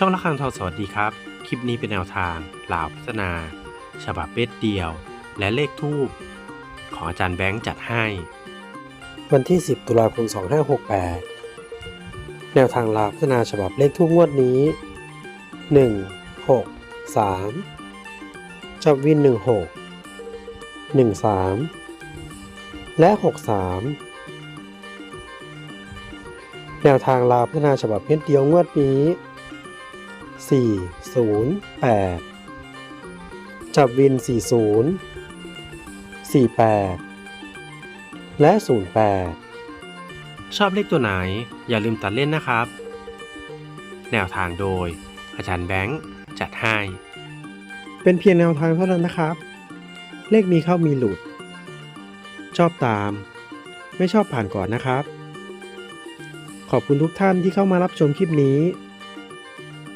ช่องละคังทองสวัสดีครับ คลิปนี้เป็นแนวทางลาวพัฒนา ฉบับเบ็ดเดียว และเลขทูบของอาจารย์แบงค์จัดให้ วันที่ 10 ตุลาคม 2568 แนวทางลาวพัฒนาฉบับเลขทุกงวดนี้ 1 6 3 จับวิน 16 13 และ 63แนวทางลาวพัฒนาฉบับเม็ดเดียวงวดนี้ 4 0 8 จับวิน 40 48 และ 08 ชอบเลขตัวไหน อย่าลืมตัดเล่นนะครับ แนวทางโดย อาจารย์แบงค์ จัดให้ เป็นเพียงแนวทางเท่านั้นนะครับ เลขมีเข้ามีหลุด ชอบตาม ไม่ชอบผ่านก่อนนะครับ ขอบคุณทุกท่านที่เข้ามารับชมคลิปนี้